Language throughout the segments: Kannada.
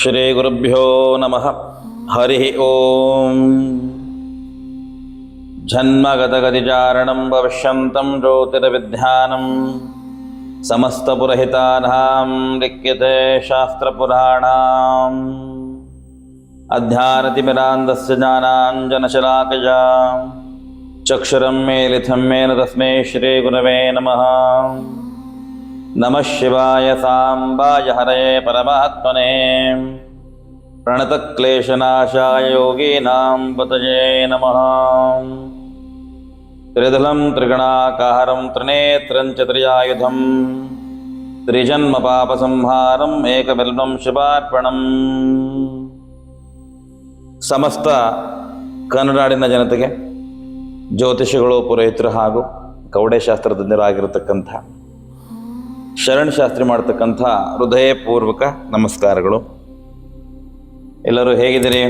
श्रीगुरुभ्यो नमः। हरिः ॐ जन्मगतगतिचारणं भविष्यन्तं ज्योतिर्विध्यानं समस्तपुरहितानां लिख्यते शास्त्रपुराणाम्। अध्यानतिमिरान्दस्य ज्ञानाञ्जनशलाकजा चक्षुरं मेलिथं मेन तस्मै श्रीगुरवे नमः। नमः शिवाय साम्बाय हरये परमात्मने प्रणतक्लेशनाशाय योगीनां पतये नमः त्रिदलं त्रिगणाकारं त्रिनेत्रं च त्रियायुधं त्रिजन्मपापसंहारम् एकबिल्बं ಶಿವಾರ್ಪಣಂ ಸಮಸ್ತ ಕನ್ನಡಾಡಿನ ಜನತೆಗೆ ಜ್ಯೋತಿಷಿಗಳು ಪುರೋಹಿತರು ಹಾಗೂ ಕವಡೆಶಾಸ್ತ್ರಜ್ಞರಾಗಿರತಕ್ಕಂಥ ಶರಣ್ ಶಾಸ್ತ್ರಿ ಮಾಡ್ತಕ್ಕಂಥ ಹೃದಯಪೂರ್ವಕ ನಮಸ್ಕಾರಗಳು. ಎಲ್ಲರೂ ಹೇಗಿದ್ದೀರಿ?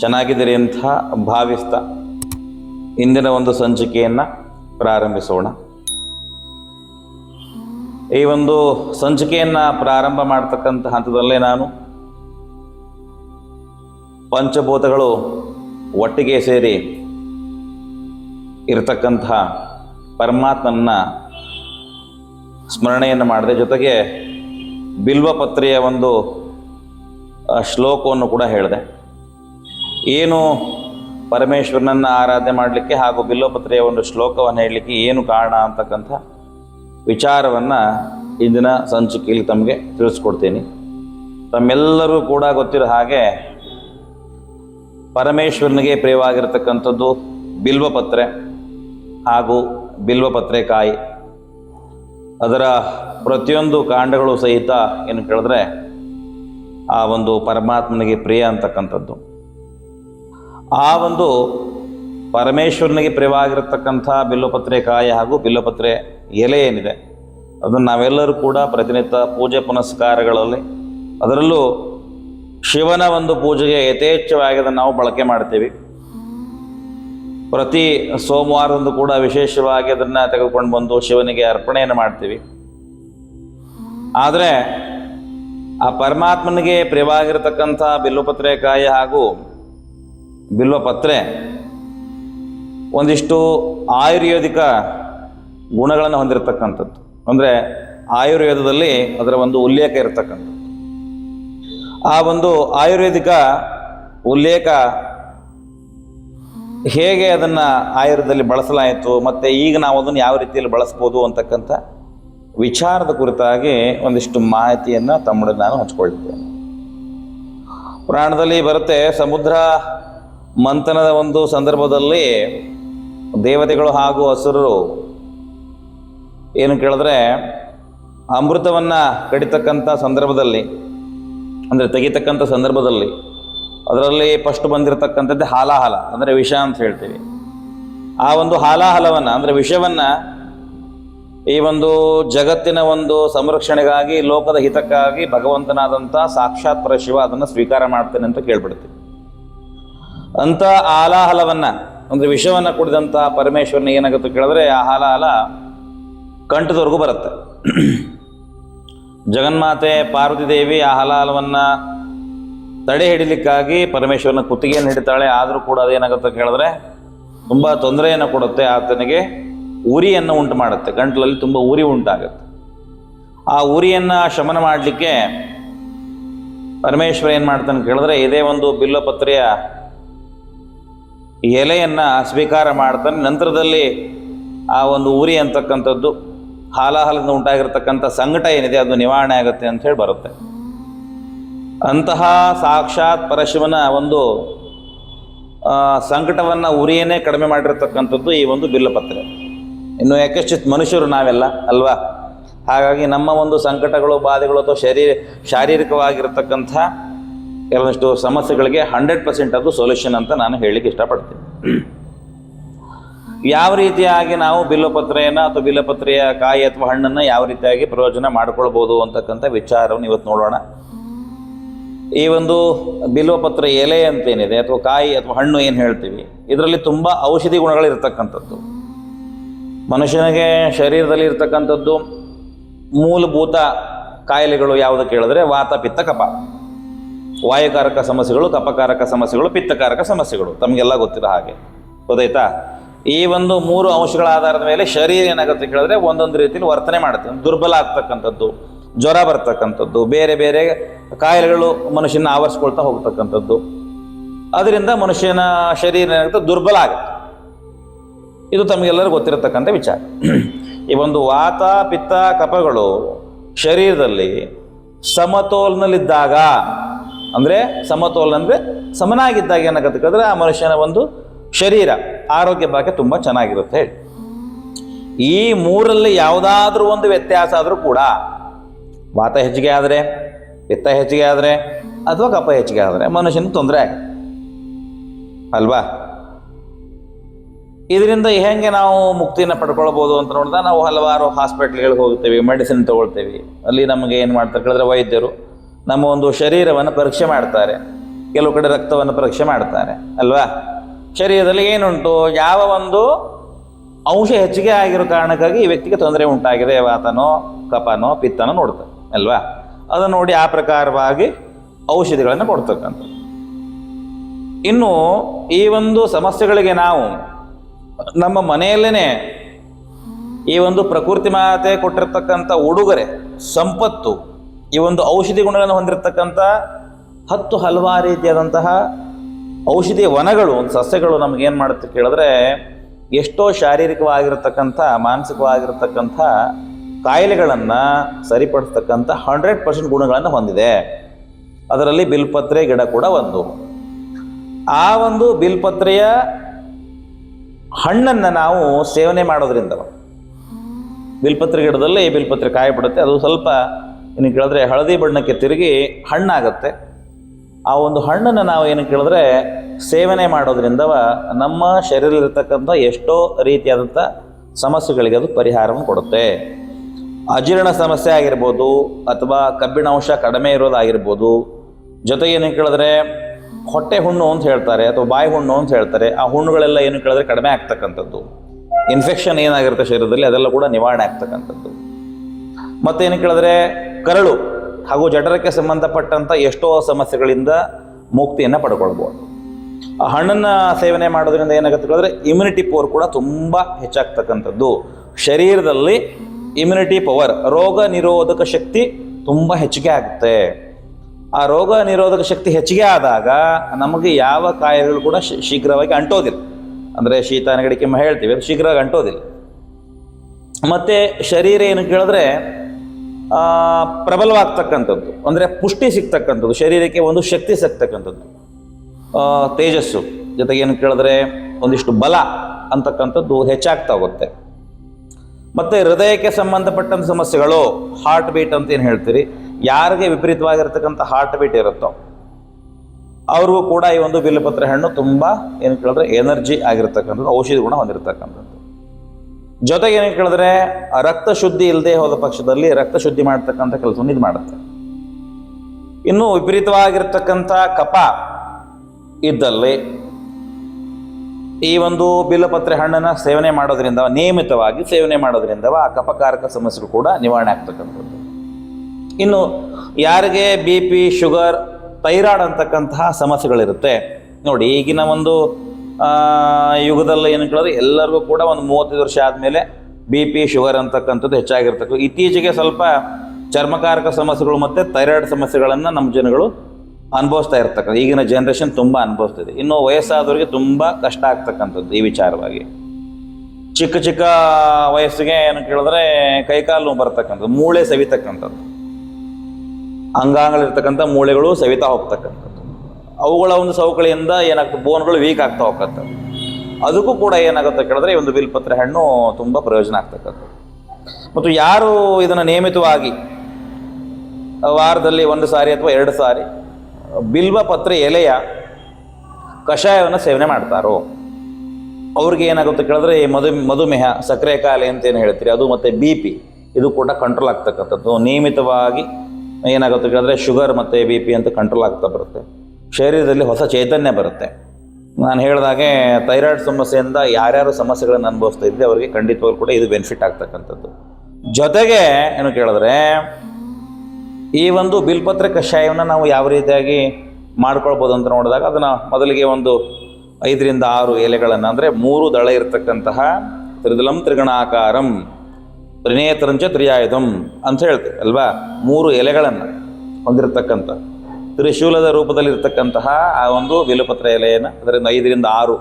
ಚೆನ್ನಾಗಿದ್ದೀರಿ ಅಂತ ಭಾವಿಸ್ತಾ ಇಂದಿನ ಒಂದು ಸಂಚಿಕೆಯನ್ನು ಪ್ರಾರಂಭಿಸೋಣ. ಈ ಒಂದು ಸಂಚಿಕೆಯನ್ನು ಪ್ರಾರಂಭ ಮಾಡ್ತಕ್ಕಂಥ ಹಂತದಲ್ಲೇ ನಾನು ಪಂಚಭೂತಗಳು ಒಟ್ಟಿಗೆ ಸೇರಿ ಇರತಕ್ಕಂಥ ಪರಮಾತ್ಮನ ಸ್ಮರಣೆಯನ್ನು ಮಾಡಿದೆ. ಜೊತೆಗೆ ಬಿಲ್ವಪತ್ರೆಯ ಒಂದು ಶ್ಲೋಕವನ್ನು ಕೂಡ ಹೇಳಿದೆ. ಏನು ಪರಮೇಶ್ವರನನ್ನು ಆರಾಧನೆ ಮಾಡಲಿಕ್ಕೆ ಹಾಗೂ ಬಿಲ್ವಪತ್ರೆಯ ಒಂದು ಶ್ಲೋಕವನ್ನು ಹೇಳಲಿಕ್ಕೆ ಏನು ಕಾರಣ ಅಂತಕ್ಕಂಥ ವಿಚಾರವನ್ನು ಇಂದಿನ ಸಂಚಿಕೆಯಲ್ಲಿ ತಮಗೆ ತಿಳಿಸ್ಕೊಡ್ತೀನಿ. ತಮ್ಮೆಲ್ಲರೂ ಕೂಡ ಗೊತ್ತಿರೋ ಹಾಗೆ ಪರಮೇಶ್ವರನಿಗೆ ಪ್ರಿಯವಾಗಿರತಕ್ಕಂಥದ್ದು ಬಿಲ್ವಪತ್ರೆ ಹಾಗೂ ಬಿಲ್ವಪತ್ರೆ ಕಾಯಿ. ಅದರ ಪ್ರತಿಯೊಂದು ಕಾಂಡಗಳು ಸಹಿತ ಏನು ಕೇಳಿದ್ರೆ ಆ ಒಂದು ಪರಮಾತ್ಮನಿಗೆ ಪ್ರಿಯ ಅಂತಕ್ಕಂಥದ್ದು. ಆ ಒಂದು ಪರಮೇಶ್ವರನಿಗೆ ಪ್ರಿಯವಾಗಿರತಕ್ಕಂಥ ಬಿಲ್ಲಪತ್ರೆ ಕಾಯಿ ಹಾಗೂ ಬಿಲ್ಲಪತ್ರೆ ಎಲೆ ಏನಿದೆ, ಅದನ್ನು ನಾವೆಲ್ಲರೂ ಕೂಡ ಪ್ರತಿನಿತ್ಯ ಪೂಜೆ ಪುನಸ್ಕಾರಗಳಲ್ಲಿ ಅದರಲ್ಲೂ ಶಿವನ ಒಂದು ಪೂಜೆಗೆ ಯಥೇಚ್ಛವಾಗಿ ಅದನ್ನು ನಾವು ಬಳಕೆ ಮಾಡ್ತೀವಿ. ಪ್ರತಿ ಸೋಮವಾರದಂದು ಕೂಡ ವಿಶೇಷವಾಗಿ ಅದನ್ನು ತೆಗೆದುಕೊಂಡು ಬಂದು ಶಿವನಿಗೆ ಅರ್ಪಣೆಯನ್ನು ಮಾಡ್ತೀವಿ. ಆದರೆ ಆ ಪರಮಾತ್ಮನಿಗೆ ಪ್ರಿಯವಾಗಿರತಕ್ಕಂಥ ಬಿಲ್ವಪತ್ರೆ ಕಾಯಿ ಹಾಗೂ ಬಿಲ್ವಪತ್ರೆ ಒಂದಿಷ್ಟು ಆಯುರ್ವೇದಿಕ ಗುಣಗಳನ್ನು ಹೊಂದಿರತಕ್ಕಂಥದ್ದು. ಅಂದರೆ ಆಯುರ್ವೇದದಲ್ಲಿ ಅದರ ಒಂದು ಉಲ್ಲೇಖ ಇರತಕ್ಕಂಥದ್ದು. ಆ ಒಂದು ಆಯುರ್ವೇದಿಕ ಉಲ್ಲೇಖ ಹೇಗೆ ಅದನ್ನು ಆಯುರ್ವೇದದಲ್ಲಿ ಬಳಸಲಾಯಿತು, ಮತ್ತು ಈಗ ನಾವು ಅದನ್ನು ಯಾವ ರೀತಿಯಲ್ಲಿ ಬಳಸ್ಬೋದು ಅಂತಕ್ಕಂಥ ವಿಚಾರದ ಕುರಿತಾಗಿ ಒಂದಿಷ್ಟು ಮಾಹಿತಿಯನ್ನು ತಮ್ಮೊಡನೆ ನಾನು ಹಂಚ್ಕೊಳ್ತೇನೆ. ಪುರಾಣದಲ್ಲಿ ಬರುತ್ತೆ, ಸಮುದ್ರ ಮಂಥನದ ಒಂದು ಸಂದರ್ಭದಲ್ಲಿ ದೇವತೆಗಳು ಹಾಗೂ ಹಸುರರು ಏನು ಕೇಳಿದ್ರೆ ಅಮೃತವನ್ನು ಕಡಿತಕ್ಕಂಥ ಸಂದರ್ಭದಲ್ಲಿ, ಅಂದರೆ ತೆಗಿತಕ್ಕಂಥ ಸಂದರ್ಭದಲ್ಲಿ ಅದರಲ್ಲಿ ಫಸ್ಟ್ ಬಂದಿರತಕ್ಕಂಥದ್ದು ಹಾಲಾಹಲ, ಅಂದರೆ ವಿಷ ಅಂತ ಹೇಳ್ತೀವಿ. ಆ ಒಂದು ಹಾಲಾಹಲವನ್ನು, ಅಂದರೆ ವಿಷವನ್ನು ಈ ಒಂದು ಜಗತ್ತಿನ ಒಂದು ಸಂರಕ್ಷಣೆಗಾಗಿ, ಲೋಕದ ಹಿತಕ್ಕಾಗಿ ಭಗವಂತನಾದಂಥ ಸಾಕ್ಷಾತ್ ಪರಶಿವ ಅದನ್ನು ಸ್ವೀಕಾರ ಮಾಡ್ತೇನೆ ಅಂತ ಕೇಳ್ಬಿಡ್ತೀವಿ. ಅಂಥ ಆಲಾಹಲವನ್ನು ಅಂದರೆ ವಿಷವನ್ನು ಕುಡಿದಂಥ ಪರಮೇಶ್ವರನ ಏನಾಗುತ್ತೆ ಕೇಳಿದ್ರೆ, ಆ ಹಾಲಾಹಲ ಕಂಠದವರೆಗೂ ಬರುತ್ತೆ. ಜಗನ್ಮಾತೆ ಪಾರ್ವತಿ ದೇವಿ ಆ ಹಲಾಲವನ್ನು ತಡೆ ಹಿಡಿಲಿಕ್ಕಾಗಿ ಪರಮೇಶ್ವರನ ಕುತ್ತಿಗೆಯನ್ನು ಹಿಡಿತಾಳೆ. ಆದರೂ ಕೂಡ ಅದೇನಾಗುತ್ತೆ ಕೇಳಿದ್ರೆ, ತುಂಬ ತೊಂದರೆಯನ್ನು ಕೊಡುತ್ತೆ ಆತನಿಗೆ, ಉರಿಯನ್ನು ಉಂಟು ಮಾಡುತ್ತೆ. ಗಂಟಲಲ್ಲಿ ತುಂಬ ಉರಿ ಉಂಟಾಗುತ್ತೆ. ಆ ಉರಿಯನ್ನು ಶಮನ ಮಾಡಲಿಕ್ಕೆ ಪರಮೇಶ್ವರ ಏನು ಮಾಡ್ತಾನೆ ಕೇಳಿದ್ರೆ, ಇದೇ ಒಂದು ಬಿಲ್ಲಪತ್ರೆಯ ಎಲೆಯನ್ನು ಸ್ವೀಕಾರ ಮಾಡ್ತಾನೆ. ನಂತರದಲ್ಲಿ ಆ ಒಂದು ಉರಿ ಅಂತಕ್ಕಂಥದ್ದು, ಹಾಲಾಹಲದಿಂದ ಉಂಟಾಗಿರ್ತಕ್ಕಂಥ ಸಂಕಟ ಏನಿದೆ, ಅದು ನಿವಾರಣೆ ಆಗುತ್ತೆ ಅಂತ ಹೇಳಿ ಬರುತ್ತೆ. ಅಂತಹ ಸಾಕ್ಷಾತ್ ಪರಶಿವನ ಒಂದು ಸಂಕಟವನ್ನು ಉರಿಯನ್ನೇ ಕಡಿಮೆ ಮಾಡಿರತಕ್ಕಂಥದ್ದು ಈ ಒಂದು ಬಿಲ್ಲಪತ್ರೆ. ಇನ್ನು ಯಾಕೆಷ್ಟು ಮನುಷ್ಯರು ನಾವೆಲ್ಲ ಅಲ್ವಾ? ಹಾಗಾಗಿ ನಮ್ಮ ಒಂದು ಸಂಕಟಗಳು, ಬಾಧೆಗಳು ಅಥವಾ ಶರೀರ, ಶಾರೀರಿಕವಾಗಿರತಕ್ಕಂಥ ಕೆಲವಷ್ಟು ಸಮಸ್ಯೆಗಳಿಗೆ ಹಂಡ್ರೆಡ್ ಪರ್ಸೆಂಟ್ ಅದು ಸೊಲ್ಯೂಷನ್ ಅಂತ ನಾನು ಹೇಳಲಿಕ್ಕೆ ಇಷ್ಟಪಡ್ತೀನಿ. ಯಾವ ರೀತಿಯಾಗಿ ನಾವು ಬಿಲ್ಲಪತ್ರೆಯನ್ನು ಅಥವಾ ಬಿಲ್ಲಪತ್ರೆಯ ಕಾಯಿ ಅಥವಾ ಹಣ್ಣನ್ನು ಯಾವ ರೀತಿಯಾಗಿ ಪ್ರಯೋಜನ ಮಾಡ್ಕೊಳ್ಬೋದು ಅಂತಕ್ಕಂಥ ವಿಚಾರವನ್ನು ಇವತ್ತು ನೋಡೋಣ. ಈ ಒಂದು ಬಿಲ್ವಪತ್ರ ಎಲೆ ಅಂತೇನಿದೆ ಅಥವಾ ಕಾಯಿ ಅಥವಾ ಹಣ್ಣು ಏನು ಹೇಳ್ತೀವಿ, ಇದರಲ್ಲಿ ತುಂಬ ಔಷಧಿ ಗುಣಗಳಿರ್ತಕ್ಕಂಥದ್ದು ಮನುಷ್ಯನಿಗೆ ಶರೀರದಲ್ಲಿ ಇರ್ತಕ್ಕಂಥದ್ದು ಮೂಲಭೂತ ಕಾಯಿಲೆಗಳು ಯಾವುದು ಕೇಳಿದ್ರೆ ವಾತ, ಪಿತ್ತ ಕಪ ವಾಯುಕಾರಕ ಸಮಸ್ಯೆಗಳು ಕಪಕಾರಕ ಸಮಸ್ಯೆಗಳು, ಪಿತ್ತಕಾರಕ ಸಮಸ್ಯೆಗಳು, ತಮಗೆಲ್ಲ ಗೊತ್ತಿರೋ ಹಾಗೆ. ಗೊತ್ತಾಯ್ತಾ? ಈ ಒಂದು ಮೂರು ಅಂಶಗಳ ಆಧಾರದ ಮೇಲೆ ಶರೀರ ಏನಾಗುತ್ತೆ ಕೇಳಿದ್ರೆ ಒಂದೊಂದು ರೀತಿಯಲ್ಲಿ ವರ್ತನೆ ಮಾಡುತ್ತೆ. ದುರ್ಬಲ ಆಗ್ತಕ್ಕಂಥದ್ದು. ಜ್ವರ ಬರ್ತಕ್ಕಂಥದ್ದು, ಬೇರೆ ಬೇರೆ ಕಾಯಿಲೆಗಳು ಮನುಷ್ಯನ ಆವರಿಸ್ಕೊಳ್ತಾ ಹೋಗ್ತಕ್ಕಂಥದ್ದು. ಅದರಿಂದ ಮನುಷ್ಯನ ಶರೀರ ಏನಾಗುತ್ತೆ ದುರ್ಬಲ ಆಗುತ್ತೆ. ಇದು ತಮಗೆಲ್ಲರೂ ಗೊತ್ತಿರತಕ್ಕಂಥ ವಿಚಾರ. ಈ ಒಂದು ವಾತ, ಪಿತ್ತ ಕಪಗಳು ಶರೀರದಲ್ಲಿ ಸಮತೋಲನಲ್ಲಿದ್ದಾಗ ಅಂದರೆ ಸಮತೋಲನ ಅಂದರೆ ಸಮನಾಗಿದ್ದಾಗ ಏನಾಗತ್ತಕ್ಕಂದ್ರೆ ಆ ಮನುಷ್ಯನ ಒಂದು ಶರೀರ, ಆರೋಗ್ಯ ಭಾಗ್ಯ ತುಂಬ ಚೆನ್ನಾಗಿರುತ್ತೆ ಹೇಳಿ. ಈ ಮೂರಲ್ಲಿ ಯಾವುದಾದ್ರೂ ಒಂದು ವ್ಯತ್ಯಾಸ ಆದರೂ ಕೂಡ ವಾತ ಹೆಚ್ಚಿಗೆ ಆದರೆ, ಪಿತ್ತ ಹೆಚ್ಚಿಗೆ ಆದರೆ, ಅಥವಾ ಕಪ ಹೆಚ್ಚಿಗೆ ಆದರೆ ಮನುಷ್ಯನ ತೊಂದರೆ ಅಲ್ವಾ? ಇದರಿಂದ ಹೆಂಗೆ ನಾವು ಮುಕ್ತಿಯನ್ನು ಪಡ್ಕೊಳ್ಬೋದು ಅಂತ ನೋಡಿದಾಗ ನಾವು ಹಲವಾರು ಹಾಸ್ಪಿಟ್ಲ್ಗಳಿಗೆ ಹೋಗ್ತೇವೆ ಮೆಡಿಸಿನ್ ತಗೊಳ್ತೇವೆ. ಅಲ್ಲಿ ನಮಗೆ ಏನು ಮಾಡ್ತಾರೆ ಕೇಳಿದ್ರೆ ವೈದ್ಯರು ನಮ್ಮ ಒಂದು ಶರೀರವನ್ನು ಪರೀಕ್ಷೆ ಮಾಡ್ತಾರೆ. ಕೆಲವು ಕಡೆ ರಕ್ತವನ್ನು ಪರೀಕ್ಷೆ ಮಾಡ್ತಾರೆ, ಅಲ್ವಾ? ಶರೀರದಲ್ಲಿ ಏನುಂಟು? ಯಾವ ಒಂದು ಅಂಶ ಹೆಚ್ಚಿಗೆ ಆಗಿರೋ ಕಾರಣಕ್ಕಾಗಿ ಈ ವ್ಯಕ್ತಿಗೆ ತೊಂದರೆ ಉಂಟಾಗಿದೆ ವಾತನೋ ಕಪನೋ ಪಿತ್ತನೋ ನೋಡ್ತಾರೆ. ಅಲ್ವಾ? ಅದನ್ನು ನೋಡಿ ಆ ಪ್ರಕಾರವಾಗಿ ಔಷಧಿಗಳನ್ನು ಕೊಡ್ತಕ್ಕಂಥದ್ದು. ಇನ್ನು ಈ ಒಂದು ಸಮಸ್ಯೆಗಳಿಗೆ ನಾವು ನಮ್ಮ ಮನೆಯಲ್ಲೇ ಈ ಒಂದು ಪ್ರಕೃತಿ ಮಾತೆ ಕೊಟ್ಟಿರ್ತಕ್ಕಂಥ ಉಡುಗೊರೆ, ಸಂಪತ್ತು, ಈ ಒಂದು ಔಷಧಿ ಗುಣಗಳನ್ನು ಹೊಂದಿರತಕ್ಕಂಥ ಹತ್ತು ಹಲವಾರು ರೀತಿಯಾದಂತಹ ಔಷಧಿ ವನಗಳು, ಒಂದು ಸಸ್ಯಗಳು ನಮಗೇನು ಮಾಡುತ್ತೆ ಕೇಳಿದ್ರೆ ಎಷ್ಟೋ ಶಾರೀರಿಕವಾಗಿರ್ತಕ್ಕಂಥ, ಮಾನಸಿಕವಾಗಿರ್ತಕ್ಕಂಥ ಕಾಯಿಲೆಗಳನ್ನು ಸರಿಪಡಿಸ್ತಕ್ಕಂಥ ಹಂಡ್ರೆಡ್ ಪರ್ಸೆಂಟ್ ಗುಣಗಳನ್ನು ಹೊಂದಿದೆ. ಅದರಲ್ಲಿ ಬಿಲ್ಪತ್ರೆ, ಗಿಡ ಕೂಡ ಒಂದು. ಆ ಒಂದು ಬಿಲ್ಪತ್ರೆಯ ಹಣ್ಣನ್ನು ನಾವು ಸೇವನೆ ಮಾಡೋದ್ರಿಂದ. ಬಿಲ್ಪತ್ರೆ ಗಿಡದಲ್ಲಿ ಬಿಲ್ಪತ್ರೆ ಕಾಯಿ ಬಿಡುತ್ತೆ ಅದು ಸ್ವಲ್ಪ ಏನು ಕೇಳಿದ್ರೆ ಹಳದಿ ಬಣ್ಣಕ್ಕೆ ತಿರುಗಿ ಹಣ್ಣಾಗುತ್ತೆ. ಆ ಒಂದು ಹಣ್ಣನ್ನು ನಾವು ಏನು ಕೇಳಿದ್ರೆ ಸೇವನೆ ಮಾಡೋದ್ರಿಂದ ನಮ್ಮ ಶರೀರದಲ್ಲಿರ್ತಕ್ಕಂಥ ಎಷ್ಟೋ ರೀತಿಯಾದಂಥ ಸಮಸ್ಯೆಗಳಿಗೆ ಅದು ಪರಿಹಾರವನ್ನು ಕೊಡುತ್ತೆ. ಅಜೀರ್ಣ ಸಮಸ್ಯೆ ಆಗಿರ್ಬೋದು ಅಥವಾ ಕಬ್ಬಿಣಾಂಶ ಕಡಿಮೆ ಇರೋದಾಗಿರ್ಬೋದು. ಜೊತೆಗೆ ಏನು ಕೇಳಿದ್ರೆ ಹೊಟ್ಟೆ ಹುಣ್ಣು ಅಂತ ಹೇಳ್ತಾರೆ ಅಥವಾ ಬಾಯಿ ಹುಣ್ಣು ಅಂತ ಹೇಳ್ತಾರೆ. ಆ ಹುಣ್ಣುಗಳೆಲ್ಲ ಏನು ಕೇಳಿದ್ರೆ ಕಡಿಮೆ ಆಗ್ತಕ್ಕಂಥದ್ದು. ಇನ್ಫೆಕ್ಷನ್ ಏನಾಗಿರುತ್ತೆ ಶರೀರದಲ್ಲಿ ಅದೆಲ್ಲ ಕೂಡ ನಿವಾರಣೆ ಆಗ್ತಕ್ಕಂಥದ್ದು. ಮತ್ತೇನು ಕೇಳಿದ್ರೆ ಕರಳು ಹಾಗೂ ಜಠರಕ್ಕೆ ಸಂಬಂಧಪಟ್ಟಂಥ ಎಷ್ಟೋ ಸಮಸ್ಯೆಗಳಿಂದ ಮುಕ್ತಿಯನ್ನು ಪಡ್ಕೊಳ್ಬೋದು. ಆ ಹಣ್ಣನ್ನು ಸೇವನೆ ಮಾಡೋದ್ರಿಂದ ಏನಾಗುತ್ತೆ ಕೇಳಿದ್ರೆ ಇಮ್ಯುನಿಟಿ ಪವರ್ ಕೂಡ ತುಂಬ ಹೆಚ್ಚಾಗ್ತಕ್ಕಂಥದ್ದು. ಶರೀರದಲ್ಲಿ ಇಮ್ಯುನಿಟಿ ಪವರ್ ರೋಗ ನಿರೋಧಕ ಶಕ್ತಿ ತುಂಬ ಹೆಚ್ಚಿಗೆ ಆಗುತ್ತೆ. ಆ ರೋಗ ನಿರೋಧಕ ಶಕ್ತಿ ಹೆಚ್ಚಿಗೆ ಆದಾಗ ನಮಗೆ ಯಾವ ಕಾಯಿಲೆಗಳು ಕೂಡ ಶೀಘ್ರವಾಗಿ ಅಂಟೋದಿಲ್ಲ. ಅಂದರೆ ಶೀತ ನೆಗಡಿ ಕೆಮ್ಮ ಹೇಳ್ತೀವಿ, ಅದು ಶೀಘ್ರವಾಗಿ ಅಂಟೋದಿಲ್ಲ. ಮತ್ತು ಶರೀರ ಏನು ಕೇಳಿದ್ರೆ ಪ್ರಬಲವಾಗ್ತಕ್ಕಂಥದ್ದು. ಅಂದರೆ ಪುಷ್ಟಿ ಸಿಗ್ತಕ್ಕಂಥದ್ದು, ಶರೀರಕ್ಕೆ ಒಂದು ಶಕ್ತಿ ಸಿಗ್ತಕ್ಕಂಥದ್ದು. ತೇಜಸ್ಸು. ಜೊತೆಗೆ ಏನು ಕೇಳಿದ್ರೆ ಒಂದಿಷ್ಟು ಬಲ ಅಂತಕ್ಕಂಥದ್ದು ಹೆಚ್ಚಾಗ್ತಾ ಹೋಗುತ್ತೆ. ಮತ್ತು ಹೃದಯಕ್ಕೆ ಸಂಬಂಧಪಟ್ಟಂಥ ಸಮಸ್ಯೆಗಳು ಹಾರ್ಟ್ ಬೀಟ್ ಅಂತ ಏನು ಹೇಳ್ತೀರಿ? ಯಾರಿಗೆ ವಿಪರೀತವಾಗಿರ್ತಕ್ಕಂಥ ಹಾರ್ಟ್ ಬೀಟ್ ಇರುತ್ತೋ, ಅವ್ರಿಗೂ ಕೂಡ ಈ ಒಂದು ಬಿಲ್ಲಪತ್ರೆ ಹಣ್ಣು ತುಂಬ ಏನು ಕೇಳಿದ್ರೆ ಎನರ್ಜಿ ಆಗಿರ್ತಕ್ಕಂಥದ್ದು, ಔಷಧಿ ಗುಣ ಹೊಂದಿರತಕ್ಕಂಥದ್ದು. ಜೊತೆಗೆ ಏನು ಕೇಳಿದ್ರೆ, ರಕ್ತ ಶುದ್ಧಿ ಇಲ್ಲದೆ ಹೋದ ಪಕ್ಷದಲ್ಲಿ ರಕ್ತ ಶುದ್ಧಿ ಮಾಡ್ತಕ್ಕಂಥ ಕೆಲಸವನ್ನು ಇದು ಮಾಡುತ್ತೆ. ಇನ್ನು ವಿಪರೀತವಾಗಿರ್ತಕ್ಕಂಥ ಕಪ ಇದ್ದಲ್ಲಿ ಈ ಒಂದು ಬಿಲ್ಲಪತ್ರೆ ಹಣ್ಣನ್ನು ಸೇವನೆ ಮಾಡೋದ್ರಿಂದ, ನಿಯಮಿತವಾಗಿ ಸೇವನೆ ಮಾಡೋದ್ರಿಂದ ಆ ಕಫಕಾರಕ ಸಮಸ್ಯೆಗಳು ಕೂಡ ನಿವಾರಣೆ ಆಗ್ತಕ್ಕಂಥದ್ದು. ಇನ್ನು ಯಾರಿಗೆ ಬಿ ಪಿ, ಶುಗರ್, ಥೈರಾಯ್ಡ್ ಅಂತಕ್ಕಂತಹ ಸಮಸ್ಯೆಗಳಿರುತ್ತೆ, ನೋಡಿ ಈಗಿನ ಒಂದು ಯುಗದಲ್ಲಿ ಏನು ಕೇಳಿದ್ರೆ ಎಲ್ಲರಿಗೂ ಕೂಡ ಒಂದು ಮೂವತ್ತೈದು ವರ್ಷ ಆದಮೇಲೆ ಬಿ ಪಿ, ಶುಗರ್ ಅಂತಕ್ಕಂಥದ್ದು ಹೆಚ್ಚಾಗಿರ್ತಕ್ಕ ಇತ್ತೀಚೆಗೆ ಸ್ವಲ್ಪ ಚರ್ಮಕಾರಕ ಸಮಸ್ಯೆಗಳು ಮತ್ತು ಥೈರಾಯ್ಡ್ ಸಮಸ್ಯೆಗಳನ್ನು ನಮ್ಮ ಜನಗಳು ಅನುಭವಿಸ್ತಾ ಇರ್ತಕ್ಕಂಥ ಈಗಿನ ಜನ್ರೇಷನ್ ತುಂಬ ಅನುಭವಿಸ್ತಿದೆ. ಇನ್ನು ವಯಸ್ಸಾದವರಿಗೆ ತುಂಬ ಕಷ್ಟ ಆಗ್ತಕ್ಕಂಥದ್ದು ಈ ವಿಚಾರವಾಗಿ. ಚಿಕ್ಕ ಚಿಕ್ಕ ವಯಸ್ಸಿಗೆ ಏನು ಕೇಳಿದ್ರೆ ಕೈಕಾಲು ನೋವು ಬರ್ತಕ್ಕಂಥದ್ದು, ಮೂಳೆ ಸವಿತಕ್ಕಂಥದ್ದು. ಅಂಗಾಂಗಗಳಿರ್ತಕ್ಕಂಥ ಮೂಳೆಗಳು ಸವಿತಾ ಹೋಗ್ತಕ್ಕಂಥದ್ದು. ಅವುಗಳ ಒಂದು ಸವಕಳಿಯಿಂದ ಏನಾಗ್ತದೆ ಬೋನ್ಗಳು ವೀಕ್ ಆಗ್ತಾ ಹೋಗ್ತವೆ ಅದಕ್ಕೂ ಕೂಡ ಏನಾಗುತ್ತೆ ಕೇಳಿದ್ರೆ ಈ ಒಂದು ಬಿಲ್ಪತ್ರೆ ಹಣ್ಣು ತುಂಬ ಪ್ರಯೋಜನ ಆಗ್ತಕ್ಕಂಥದ್ದು. ಮತ್ತು ಯಾರು ಇದನ್ನು ನಿಯಮಿತವಾಗಿ ವಾರದಲ್ಲಿ ಒಂದು ಸಾರಿ ಅಥವಾ ಎರಡು ಸಾರಿ ಬಿಲ್ವ ಪತ್ರೆ ಎಲೆಯ ಕಷಾಯವನ್ನು ಸೇವನೆ ಮಾಡ್ತಾರೋ? ಅವ್ರಿಗೆ ಏನಾಗುತ್ತೆ ಕೇಳಿದ್ರೆ ಮಧು, ಮಧುಮೇಹ, ಸಕ್ಕರೆ ಕಾಯಿಲೆ ಅಂತ ಏನು ಹೇಳ್ತೀರಿ, ಅದು ಮತ್ತು ಬಿ ಪಿ ಇದು ಕೂಡ ಕಂಟ್ರೋಲ್ ಆಗ್ತಕ್ಕಂಥದ್ದು. ನಿಯಮಿತವಾಗಿ ಏನಾಗುತ್ತೆ ಕೇಳಿದ್ರೆ ಶುಗರ್ ಮತ್ತು ಬಿ ಪಿ ಅಂತ ಕಂಟ್ರೋಲ್ ಆಗ್ತಾ ಬರುತ್ತೆ. ಶರೀರದಲ್ಲಿ ಹೊಸ ಚೈತನ್ಯ ಬರುತ್ತೆ. ನಾನು ಹೇಳಿದಾಗೆ ಥೈರಾಯ್ಡ್ ಸಮಸ್ಯೆಯಿಂದ ಯಾರ್ಯಾರು ಸಮಸ್ಯೆಗಳನ್ನು ಅನುಭವಿಸ್ತಾ ಇದ್ದೆ, ಅವರಿಗೆ ಖಂಡಿತವಾಗಿ ಕೂಡ ಇದು ಬೆನಿಫಿಟ್ ಆಗ್ತಕ್ಕಂಥದ್ದು. ಜೊತೆಗೆ ಏನು ಕೇಳಿದ್ರೆ ಈ ಒಂದು ಬಿಲ್ಪತ್ರ ಕಷಾಯವನ್ನು ನಾವು ಯಾವ ರೀತಿಯಾಗಿ ಮಾಡ್ಕೊಳ್ಬೋದು ಅಂತ ನೋಡಿದಾಗ ಅದನ್ನು ಮೊದಲಿಗೆ ಒಂದು ಐದರಿಂದ ಆರು ಎಲೆಗಳನ್ನು ಅಂದರೆ ಮೂರು ದಳ ಇರತಕ್ಕಂತಹ ತ್ರಿದಲಂ ತ್ರಿಗಣಾಕಾರಂ ತ್ರಿನೇತರಂಚ ತ್ರಿಯಾಯುಧಂ ಅಂತ ಹೇಳ್ತೀವಿ, ಅಲ್ವಾ? ಮೂರು ಎಲೆಗಳನ್ನು ಹೊಂದಿರತಕ್ಕಂಥ, ತ್ರಿಶೂಲದ ರೂಪದಲ್ಲಿರ್ತಕ್ಕಂತಹ ಆ ಒಂದು ಬಿಲುಪತ್ರ ಎಲೆಯನ್ನು ಅದರಿಂದ ಐದರಿಂದ ಆರು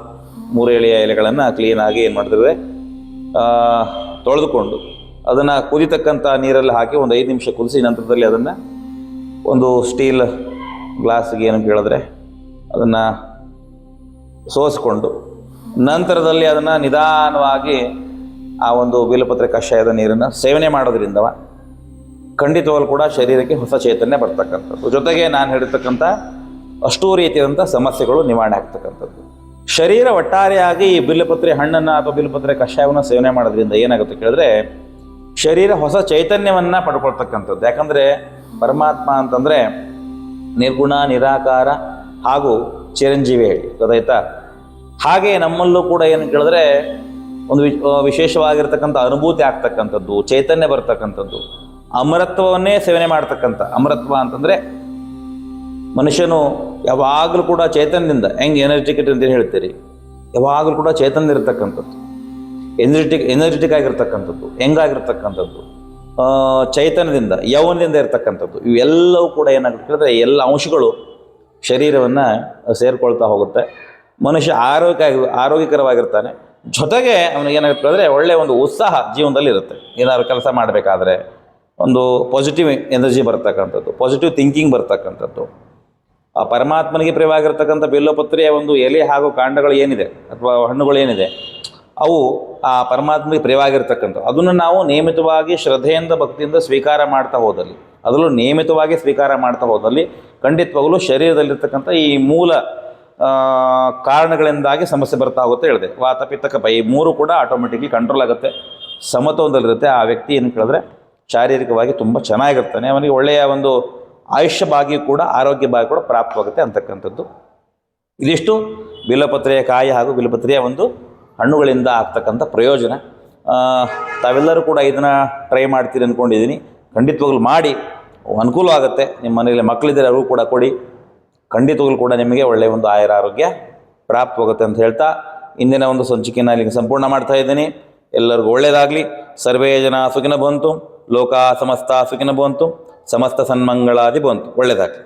ಮೂರು ಎಳೆಯ ಎಲೆಗಳನ್ನು ಕ್ಲೀನಾಗಿ ಏನು ಮಾಡ್ತಿದ್ರೆ ತೊಳೆದುಕೊಂಡು ಅದನ್ನು ಕುದಿತಕ್ಕಂಥ ನೀರಲ್ಲಿ ಹಾಕಿ ಒಂದು ಐದು ನಿಮಿಷ ಕುದಿಸಿ ನಂತರದಲ್ಲಿ ಅದನ್ನು ಒಂದು ಸ್ಟೀಲ್ ಗ್ಲಾಸ್ಗೆ ಏನು ಕೇಳಿದ್ರೆ ಅದನ್ನು ಸೋಸಿಕೊಂಡು ನಂತರದಲ್ಲಿ ಅದನ್ನು ನಿಧಾನವಾಗಿ ಆ ಒಂದು ಬಿಲಪತ್ರೆ ಕಷಾಯದ ನೀರನ್ನು ಸೇವನೆ ಮಾಡೋದ್ರಿಂದ ಖಂಡಿತವಾಗ್ಲೂ ಕೂಡ ಶರೀರಕ್ಕೆ ಹೊಸ ಚೈತನ್ಯ ಬರ್ತಕ್ಕಂಥದ್ದು. ಜೊತೆಗೆ ನಾನು ಹೇಳಿರ್ತಕ್ಕಂಥ ಅಷ್ಟೂ ರೀತಿಯಾದಂಥ ಸಮಸ್ಯೆಗಳು ನಿವಾರಣೆ ಆಗ್ತಕ್ಕಂಥದ್ದು. ಶರೀರ ಒಟ್ಟಾರೆಯಾಗಿ ಈ ಬಿಲ್ಲುಪತ್ರೆ ಹಣ್ಣನ್ನು ಅಥವಾ ಬಿಲ್ಲುಪತ್ರೆ ಕಷಾಯವನ್ನು ಸೇವನೆ ಮಾಡೋದ್ರಿಂದ ಏನಾಗುತ್ತೆ ಕೇಳಿದ್ರೆ ಶರೀರ ಹೊಸ ಚೈತನ್ಯವನ್ನು ಪಡ್ಕೊಳ್ತಕ್ಕಂಥದ್ದು. ಯಾಕಂದರೆ ಪರಮಾತ್ಮ ಅಂತಂದರೆ ನಿರ್ಗುಣ, ನಿರಾಕಾರ ಹಾಗೂ ಚಿರಂಜೀವಿ ಹೇಳಿ. ಗೊತ್ತಾಯ್ತಾ? ಹಾಗೆ ನಮ್ಮಲ್ಲೂ ಕೂಡ ಏನು ಕೇಳಿದ್ರೆ ಒಂದು ವಿಶೇಷವಾಗಿರ್ತಕ್ಕಂಥ ಅನುಭೂತಿ ಆಗ್ತಕ್ಕಂಥದ್ದು, ಚೈತನ್ಯ ಬರ್ತಕ್ಕಂಥದ್ದು. ಅಮರತ್ವವನ್ನೇ ಸೇವನೆ ಮಾಡ್ತಕ್ಕಂಥ, ಅಮರತ್ವ ಅಂತಂದರೆ ಮನುಷ್ಯನು ಯಾವಾಗಲೂ ಕೂಡ ಚೈತನ್ಯದಿಂದ, ಹೆಂಗೆ ಎನರ್ಜಿಕೆಟ್ ಅಂತ ಹೇಳ್ತೀರಿ? ಯಾವಾಗಲೂ ಕೂಡ ಚೈತನ್ಯ ಇರತಕ್ಕಂಥದ್ದು. ಎನರ್ಜಿಟಿಕ್ ಎನರ್ಜಿಟಿಕ್ ಆಗಿರ್ತಕ್ಕಂಥದ್ದು, ಹೆಂಗಾಗಿರ್ತಕ್ಕಂಥದ್ದು ಚೈತನ್ಯದಿಂದ, ಯೌವನದಿಂದ ಇರತಕ್ಕಂಥದ್ದು, ಇವೆಲ್ಲವೂ ಕೂಡ ಏನಾಗುತ್ತೆ ಕೇಳಿದ್ರೆ ಎಲ್ಲ ಅಂಶಗಳು ಶರೀರವನ್ನು ಸೇರಿಕೊಳ್ತಾ ಹೋಗುತ್ತೆ. ಮನುಷ್ಯ ಆರೋಗ್ಯ ಆರೋಗ್ಯಕರವಾಗಿರ್ತಾನೆ. ಜೊತೆಗೆ ಅವನಿಗೆ ಏನಾಗುತ್ತೆ ಅಂದರೆ ಒಳ್ಳೆಯ ಒಂದು ಉತ್ಸಾಹ ಜೀವನದಲ್ಲಿ ಇರುತ್ತೆ. ಏನಾದರೂ ಕೆಲಸ ಮಾಡಬೇಕಾದ್ರೆ ಒಂದು ಪಾಸಿಟಿವ್ ಎನರ್ಜಿ ಬರ್ತಕ್ಕಂಥದ್ದು ಪಾಸಿಟಿವ್ ಥಿಂಕಿಂಗ್ ಬರ್ತಕ್ಕಂಥದ್ದು. ಆ ಪರಮಾತ್ಮನಿಗೆ ಪ್ರಿಯವಾಗಿರ್ತಕ್ಕಂಥ ಬಿಲ್ಲೋಪತ್ರೆಯ ಒಂದು ಎಲೆ ಹಾಗೂ ಕಾಂಡಗಳು ಏನಿದೆ, ಅಥವಾ ಹಣ್ಣುಗಳು ಏನಿದೆ ಅವು ಆ ಪರಮಾತ್ಮಗೆ ಪ್ರಿಯವಾಗಿರ್ತಕ್ಕಂಥ ಅದನ್ನು ನಾವು ನಿಯಮಿತವಾಗಿ ಶ್ರದ್ಧೆಯಿಂದ, ಭಕ್ತಿಯಿಂದ ಸ್ವೀಕಾರ ಮಾಡ್ತಾ ಹೋದಲ್ಲಿ, ಅದರಲ್ಲೂ ನಿಯಮಿತವಾಗಿ ಸ್ವೀಕಾರ ಮಾಡ್ತಾ ಹೋದಲ್ಲಿ ಖಂಡಿತವಾಗಲೂ ಶರೀರದಲ್ಲಿರ್ತಕ್ಕಂಥ ಈ ಮೂಲ ಕಾರಣಗಳಿಂದಾಗಿ ಸಮಸ್ಯೆ ಬರ್ತಾ ಹೋಗುತ್ತೆ ಹೇಳಿದೆ. ವಾತ ಈ ಮೂರು ಕೂಡ ಆಟೋಮೆಟಿಕ್ಲಿ ಕಂಟ್ರೋಲ್ ಆಗುತ್ತೆ. ಸಮತೋಲದಲ್ಲಿರುತ್ತೆ ಆ ವ್ಯಕ್ತಿ ಏನು ಕೇಳಿದ್ರೆ ಶಾರೀರಿಕವಾಗಿ ತುಂಬ ಚೆನ್ನಾಗಿರ್ತಾನೆ. ಅವನಿಗೆ ಒಳ್ಳೆಯ ಒಂದು ಆಯುಷ್ಯ ಭಾಗ್ಯ ಕೂಡ, ಆರೋಗ್ಯ ಭಾಗ್ಯ ಕೂಡ ಪ್ರಾಪ್ತವಾಗುತ್ತೆ ಅಂತಕ್ಕಂಥದ್ದು. ಇದಿಷ್ಟು ಬಿಲಪತ್ರೆಯ ಕಾಯಿ ಹಾಗೂ ಬಿಲಪತ್ರೆಯ ಒಂದು ಹಣ್ಣುಗಳಿಂದ ಆಗ್ತಕ್ಕಂಥ ಪ್ರಯೋಜನ. ತಾವೆಲ್ಲರೂ ಕೂಡ ಇದನ್ನು ಟ್ರೈ ಮಾಡ್ತೀರಿ ಅಂದ್ಕೊಂಡಿದ್ದೀನಿ ಖಂಡಿತವಾಗ್ಲೂ ಮಾಡಿ. ಅನುಕೂಲ ಆಗುತ್ತೆ. ನಿಮ್ಮ ಮನೆಯಲ್ಲಿ ಮಕ್ಕಳಿದ್ದರೆ ಅವರು ಕೂಡ ಕೊಡಿ. ಖಂಡಿತವಾಗ್ಲೂ ಕೂಡ ನಿಮಗೆ ಒಳ್ಳೆಯ ಒಂದು ಆಯರ ಆರೋಗ್ಯ ಪ್ರಾಪ್ತವಾಗುತ್ತೆ ಅಂತ ಹೇಳ್ತಾ ಇಂದಿನ ಒಂದು ಸಂಚಿಕೆಯನ್ನು ಇಲ್ಲಿಗೆ ಸಂಪೂರ್ಣ ಮಾಡ್ತಾ ಇದ್ದೀನಿ. ಎಲ್ಲರಿಗೂ ಒಳ್ಳೆಯದಾಗಲಿ ಸರ್ವೇ ಜನ ಸುಖಿನ ಬಂತು ಲೋಕ ಸಮಸ್ತ ಸುಖಿನ ಬಂತು ಸಮಸ್ತ ಸನ್ಮಂಗಳಾದಿ ಬಂತು ಒಳ್ಳೆಯದಾಗಲಿ